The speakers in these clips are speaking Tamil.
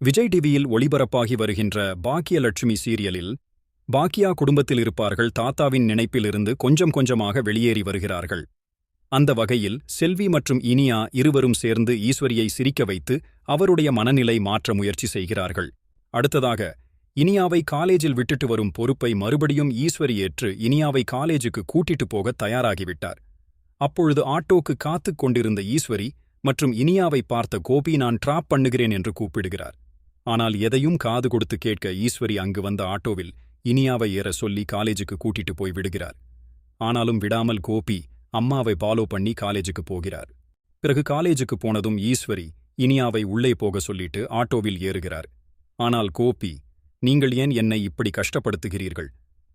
விஜய் டிவியில் ஒளிபரப்பாகி வருகின்ற பாக்கியலட்சுமி சீரியலில் பாக்கியா குடும்பத்தில் இருப்பார்கள் தாத்தாவின் நினைப்பிலிருந்து கொஞ்சம் கொஞ்சமாக வெளியேறி வருகிறார்கள். அந்த வகையில் செல்வி மற்றும் இனியா இருவரும் சேர்ந்து ஈஸ்வரியை சிரிக்க வைத்து அவருடைய மனநிலை மாற்ற முயற்சி செய்கிறார்கள். அடுத்ததாக இனியாவை காலேஜில் விட்டுட்டு வரும் பொறுப்பை மறுபடியும் ஈஸ்வரி ஏற்று இனியாவை காலேஜுக்கு கூட்டிட்டு போக தயாராகிவிட்டார். அப்பொழுது ஆட்டோக்கு காத்துக் கொண்டிருந்த ஈஸ்வரி மற்றும் இனியாவை பார்த்த கோபி நான் டிராப் பண்ணுகிறேன் என்று கூப்பிடுகிறார். ஆனால் எதையும் காது கொடுத்து கேட்க ஈஸ்வரி அங்கு வந்த ஆட்டோவில் இனியாவை ஏற சொல்லி காலேஜுக்கு கூட்டிட்டு போய் விடுகிறார். ஆனாலும் விடாமல் கோபி அம்மாவை ஃபாலோ பண்ணி காலேஜுக்கு போகிறார். பிறகு காலேஜுக்கு போனதும் ஈஸ்வரி இனியாவை உள்ளே போக சொல்லிட்டு ஆட்டோவில் ஏறுகிறார். ஆனால் கோபி நீங்கள் ஏன் என்னை இப்படி கஷ்டப்படுத்துகிறீர்கள்?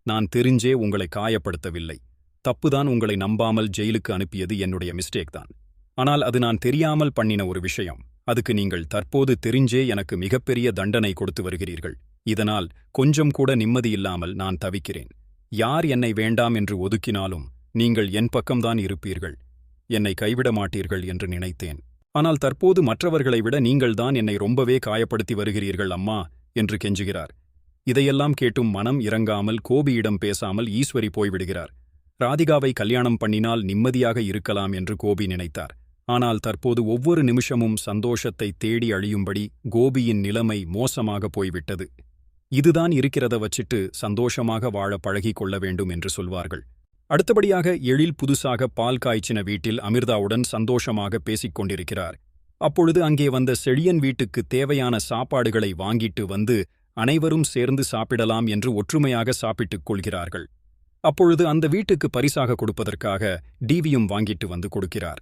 நான் தெரிஞ்சே உங்களை காயப்படுத்தவில்லை. தப்புதான் உங்களை நம்பாமல் ஜெயிலுக்கு அனுப்பியது என்னுடைய மிஸ்டேக் தான். ஆனால் அது நான் தெரியாமல் பண்ணின ஒரு விஷயம். அதுக்கு நீங்கள் தற்போது தெரிஞ்சே எனக்கு மிகப்பெரிய தண்டனை கொடுத்து வருகிறீர்கள். இதனால் கொஞ்சம் கூட நிம்மதியில்லாமல் நான் தவிக்கிறேன். யார் என்னை வேண்டாம் என்று ஒதுக்கினாலும் நீங்கள் என் பக்கம்தான் இருப்பீர்கள். என்னை கைவிட மாட்டீர்கள் என்று நினைத்தேன். ஆனால் தற்போது மற்றவர்களை விட நீங்கள்தான் என்னை ரொம்பவே காயப்படுத்தி வருகிறீர்கள் அம்மா என்று கெஞ்சுகிறார். இதையெல்லாம் கேட்டும் மனம் இறங்காமல் கோபியிடம் பேசாமல் ஈஸ்வரி போய்விடுகிறார். ராதிகாவை கல்யாணம் பண்ணினால் நிம்மதியாக இருக்கலாம் என்று கோபி நினைத்தார். ஆனால் தற்போது ஒவ்வொரு நிமிஷமும் சந்தோஷத்தை தேடி அழியும்படி கோபியின் நிலைமை மோசமாக போய்விட்டது. இதுதான் இருக்கிறத வச்சிட்டு சந்தோஷமாக வாழ பழகிக் கொள்ள வேண்டும் என்று சொல்வார்கள். அடுத்தபடியாக எழில் புதுசாக பால் காய்ச்சின வீட்டில் அமிர்தாவுடன் சந்தோஷமாக பேசிக் கொண்டிருக்கிறார். அப்பொழுது அங்கே வந்த செழியன் வீட்டுக்கு தேவையான சாப்பாடுகளை வாங்கிட்டு வந்து அனைவரும் சேர்ந்து சாப்பிடலாம் என்று ஒற்றுமையாக சாப்பிட்டுக் கொள்கிறார்கள். அப்பொழுது அந்த வீட்டுக்கு பரிசாக கொடுப்பதற்காக டிவியும் வாங்கிட்டு வந்து கொடுக்கிறார்.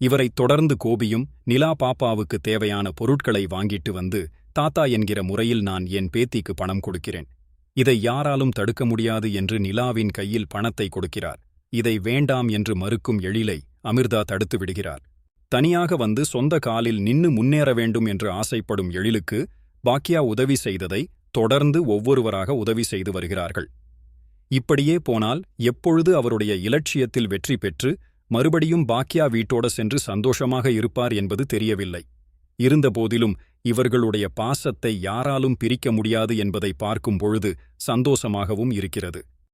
இவரைத் தொடர்ந்து கோபியும் நிலா பாப்பாவுக்கு தேவையான பொருட்களை வாங்கிட்டு வந்து தாத்தா என்கிற முறையில் நான் என் பேத்திக்கு பணம் கொடுக்கிறேன். இதை யாராலும் தடுக்க முடியாது என்று நிலாவின் கையில் பணத்தை கொடுக்கிறார். இதை வேண்டாம் என்று மறுக்கும் எழிலை அமிர்தா தடுத்து விடுகிறார். தனியாக வந்து சொந்த காலில் நின்னு முன்னேற வேண்டும் என்று ஆசைப்படும் எழிலுக்கு பாக்கியா உதவி செய்ததை தொடர்ந்து ஒவ்வொருவராக உதவி செய்து வருகிறார்கள். இப்படியே போனால் எப்பொழுது அவருடைய இலட்சியத்தில் வெற்றி பெற்று மறுபடியும் பாக்கியா வீட்டோட சென்று சந்தோஷமாக இருப்பார் என்பது தெரியவில்லை. இருந்தபோதிலும் இவர்களுடைய பாசத்தை யாராலும் பிரிக்க முடியாது என்பதை பார்க்கும் பொழுது சந்தோஷமாகவும் இருக்கிறது.